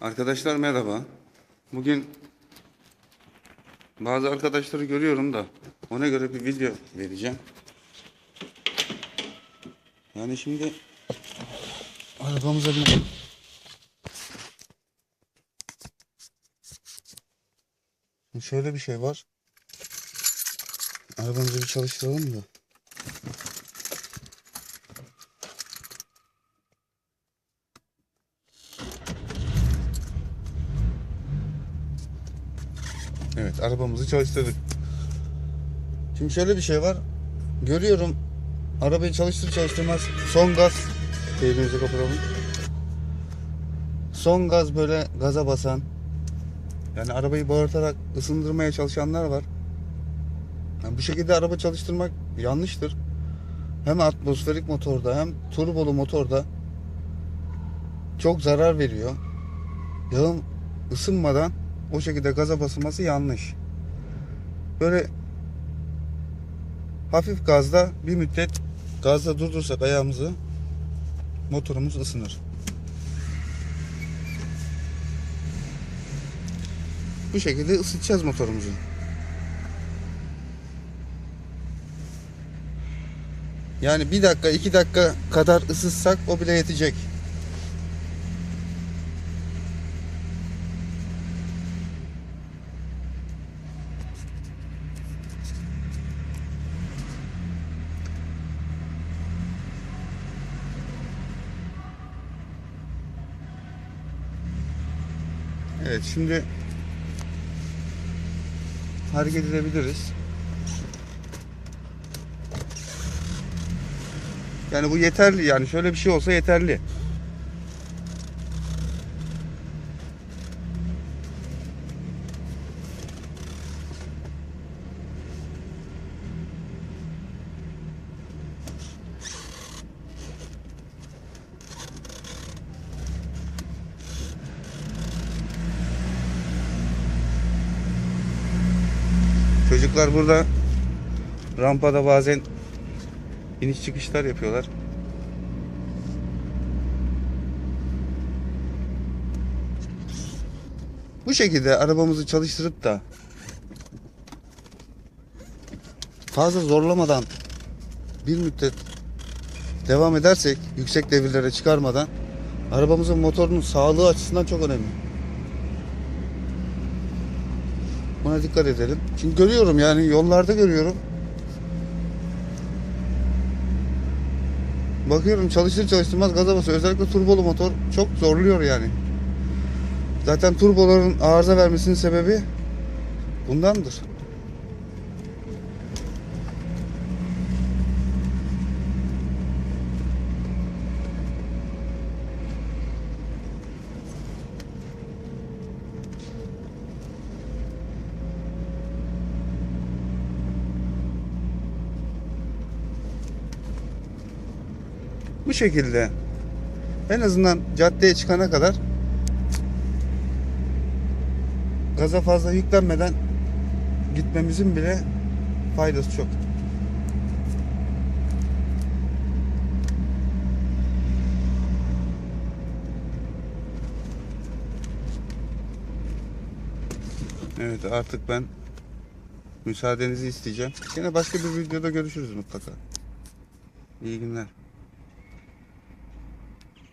Arkadaşlar merhaba. Bugün bazı arkadaşları görüyorum da ona göre bir video vereceğim. Yani şimdi arabamıza Şimdi şöyle bir şey var. Arabamızı bir çalıştıralım da. Evet arabamızı çalıştırdık. Şimdi şöyle bir şey var. Görüyorum arabayı çalıştır çalıştırmaz son gaz teybimizi kapatalım. Son gaz böyle gaza basan yani arabayı bağırtarak ısındırmaya çalışanlar var. Yani bu şekilde araba çalıştırmak yanlıştır. Hem atmosferik motorda hem turbolu motorda çok zarar veriyor. Yağın ısınmadan o şekilde gaza basılması yanlış. Böyle hafif gazda bir müddet gazda durdursak ayağımızı motorumuz ısınır. Bu şekilde ısıtacağız motorumuzu. Yani bir dakika iki dakika kadar ısıtsak o bile yetecek. Evet şimdi hareket edebiliriz. Yani bu yeterli yani şöyle bir şey olsa yeterli. Çocuklar burada rampada bazen iniş çıkışlar yapıyorlar. Bu şekilde arabamızı çalıştırıp da fazla zorlamadan bir müddet devam edersek yüksek devirlere çıkarmadan arabamızın motorunun sağlığı açısından çok önemli. Buna dikkat edelim. Çünkü görüyorum yani yollarda görüyorum. Bakıyorum çalışır çalıştırmaz gaza basıyor. Özellikle turbolu motor çok zorluyor yani. Zaten turboların arıza vermesinin sebebi bundandır. Bu şekilde en azından caddeye çıkana kadar gaza fazla yüklenmeden gitmemizin bile faydası çok. Evet artık ben müsaadenizi isteyeceğim. Yine başka bir videoda görüşürüz mutlaka. İyi günler.